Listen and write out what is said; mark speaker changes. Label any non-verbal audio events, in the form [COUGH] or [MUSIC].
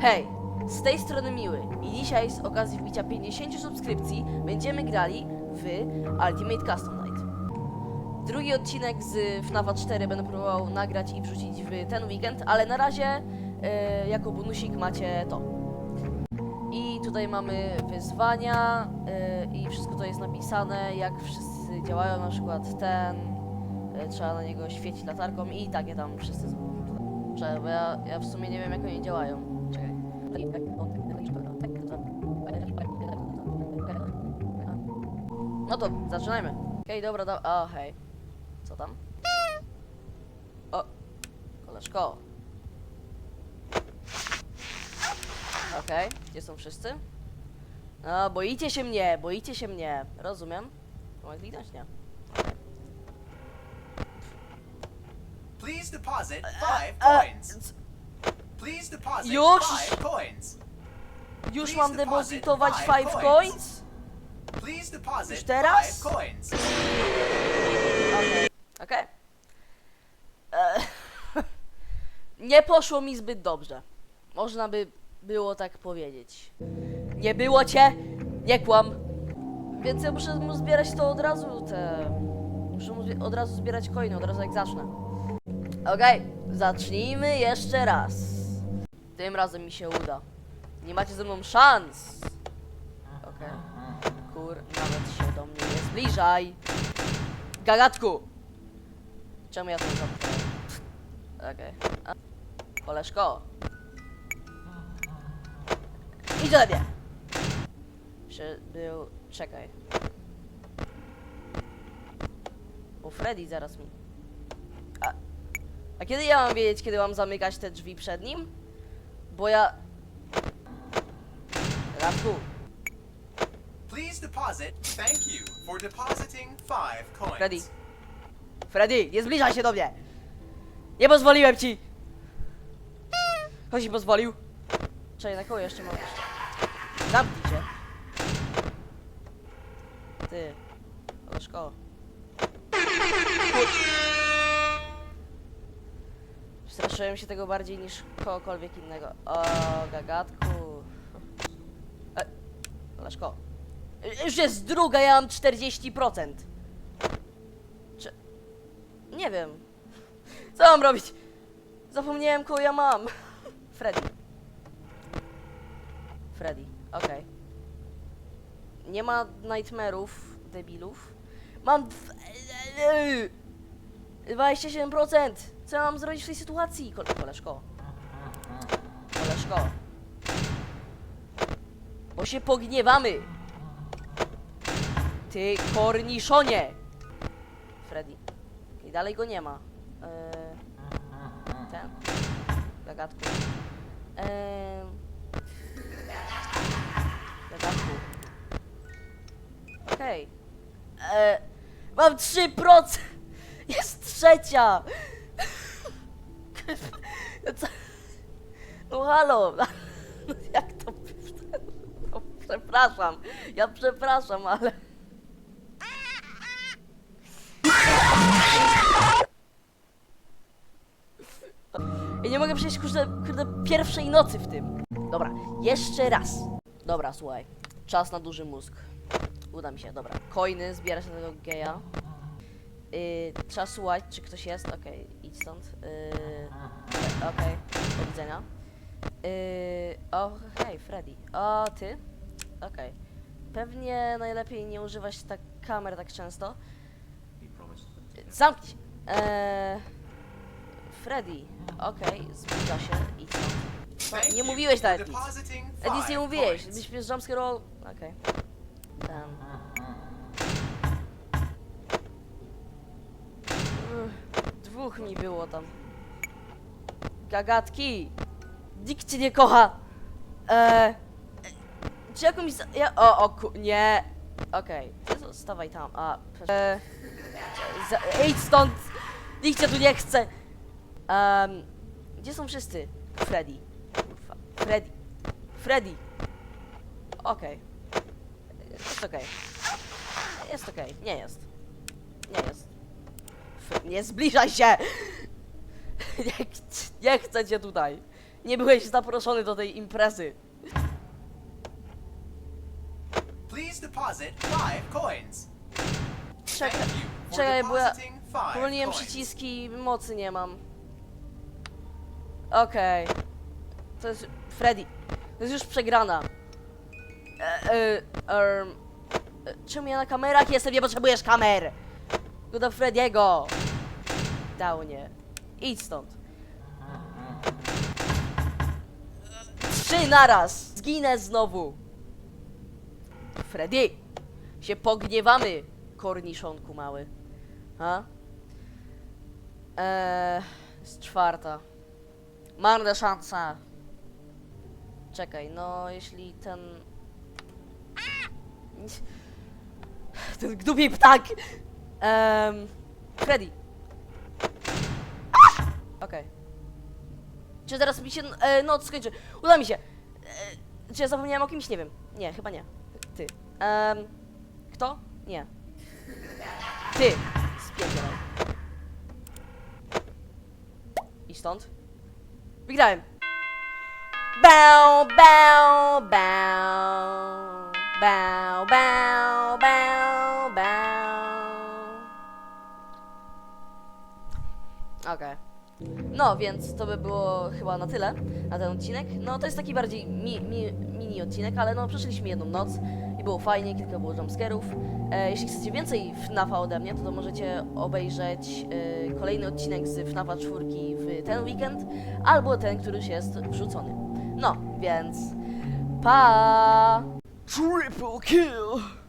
Speaker 1: Hej, z tej strony Miły i dzisiaj z okazji wbicia 50 subskrypcji będziemy grali w Ultimate Custom Night. Drugi odcinek z FNAFa 4 będę próbował nagrać i wrzucić w ten weekend, ale na razie e, jako bonusik macie to. I tutaj mamy wyzwania e, i wszystko to jest napisane, jak wszyscy działają, na przykład ten, e, trzeba na niego świecić latarką i takie tam wszyscy bo ja, ja w sumie nie wiem jak oni działają. No to zaczynajmy. Okej, dobra, dobra. O, hej. Co tam? O, koleżko. Okej, gdzie są wszyscy? No, boicie się mnie, boicie się mnie. Rozumiem. Mogę kliknąć? Nie.
Speaker 2: Please deposit five
Speaker 1: A,
Speaker 2: coins.
Speaker 1: C-
Speaker 2: Please deposit
Speaker 1: Już?
Speaker 2: five coins.
Speaker 1: już
Speaker 2: Please
Speaker 1: mam
Speaker 2: deposit
Speaker 1: depozytować
Speaker 2: five
Speaker 1: 5
Speaker 2: coins.
Speaker 1: coins?
Speaker 2: Please deposit
Speaker 1: Już teraz?
Speaker 2: five coins.
Speaker 1: Okej. Okej. E, [LAUGHS] Nie poszło mi zbyt dobrze. Można by było tak powiedzieć. Nie było cię, nie kłam. Więc ja muszę mu zbierać to od razu, te... Muszę mu zbie- od razu zbierać coiny, od razu jak zacznę. Okej, zacznijmy jeszcze raz. Tym razem mi się uda. Nie macie ze mną szans. Okej. Kur, nawet się do mnie nie zbliżaj. Gagatku! Czemu ja to zamknąłem? Okej. A- Koleżko. Idź ode mnie! Przybył... Czekaj. Bo Freddy zaraz mi... A, a kiedy ja mam wiedzieć, kiedy mam zamykać te drzwi przed nim? Bo ja... Gagatku.
Speaker 2: Please deposit. Thank you for depositing five coins.
Speaker 1: Freddy. Freddy, nie zbliżaj się do mnie! Nie pozwoliłem ci! Ktoś ci pozwolił? Czekaj, na kogo jeszcze mam? Zamknij się. Ty. Koleżko. Straszyłem się tego bardziej niż kogokolwiek innego. O, gagatku. E, koleżko. Już jest druga, ja mam 40%. Czy... Nie wiem. Co mam robić? Zapomniałem, kogo ja mam. [LAUGHS] Freddy. Freddy, okej. Nie ma nightmare'ów, debilów. Mam... dw- 27%! Co ja mam zrobić w tej sytuacji? Kole koleżko. Koleżko. Bo się pogniewamy. Ty korniszonie! Freddy. I dalej go nie ma. Eee, ten? Gagatku. Eee, gagatku. Okej. Eee, mam 3%! [LAUGHS] Jest trzecia! [LAUGHS] No co? No halo! [LAUGHS] No jak to? [LAUGHS] No, przepraszam. Ja przepraszam, ale... Ja nie mogę przejść kurde, kurde pierwszej nocy w tym. Dobra, jeszcze raz. Dobra, słuchaj. Czas na duży mózg. Uda mi się, dobra. Coiny, zbierać na tego geja. Yy, trzeba słuchać, czy ktoś jest. Okej, idź stąd. Yy, Okej, do widzenia. Yy, o, hej, Freddy. O, ty? Okej. Pewnie najlepiej nie używać tak kamer tak często. Zamknij. Eee, Freddy, okej, zbliża się i co?
Speaker 2: Thank
Speaker 1: nie mówiłeś nawet nic. E, nic nie mówiłeś, byś mnie jumpscare'ował. Okej. Ten. Uff, Dwóch mi było tam. Gagatki! Nikt cię nie kocha! Eee, czy jakąś... Ja, o, o, ku, nie! Okej, ty zostawaj tam, a... Eee, za, idź stąd! Nikt cię tu nie chce! Em, gdzie są wszyscy? Freddy. Freddy. Freddy. Okej. Jest okej. Jest okej. Nie jest. Nie jest. Nie zbliżaj się! nie, ch- nie chcę cię tutaj. Nie byłeś zaproszony do tej imprezy.
Speaker 2: Please deposit five coins.
Speaker 1: Czekaj,
Speaker 2: Thank you for
Speaker 1: czekaj, bo ja
Speaker 2: depositing five
Speaker 1: pomyliłem
Speaker 2: coins.
Speaker 1: przyciski, mocy nie mam. Okej. To jest Freddy. To jest już przegrana. E, e, e, czemu ja na kamerach jestem? Nie potrzebujesz kamer! Go do Frediego! Downie. Idź stąd. Trzy naraz! Zginę znowu! Freddy! Się pogniewamy, korniszonku mały. Ha? Eee, jest czwarta. Marna szansa. Czekaj, no jeśli ten... Ten gdupi ptak! Ehm, Freddy. Okej. Czy teraz mi się e, noc skończy? Uda mi się! E, czy ja zapomniałem o kimś? Nie wiem. Nie, chyba nie. Ty. Ehm, kto? Nie. Ty! Spierdzielaj. I stąd? Wygrałem! Bow, bow, bow. Bow, bow, bow, bow. Okej. No, więc to by było chyba na tyle na ten odcinek. No, to jest taki bardziej mi, mi, mini odcinek, ale no, przeszliśmy jedną noc i było fajnie, kilka było jumpscarów. E, jeśli chcecie więcej FNAFa ode mnie, to, to możecie obejrzeć e, kolejny odcinek z FNAFa 4 w ten weekend, albo ten, który już jest wrzucony. No, więc pa! Triple kill!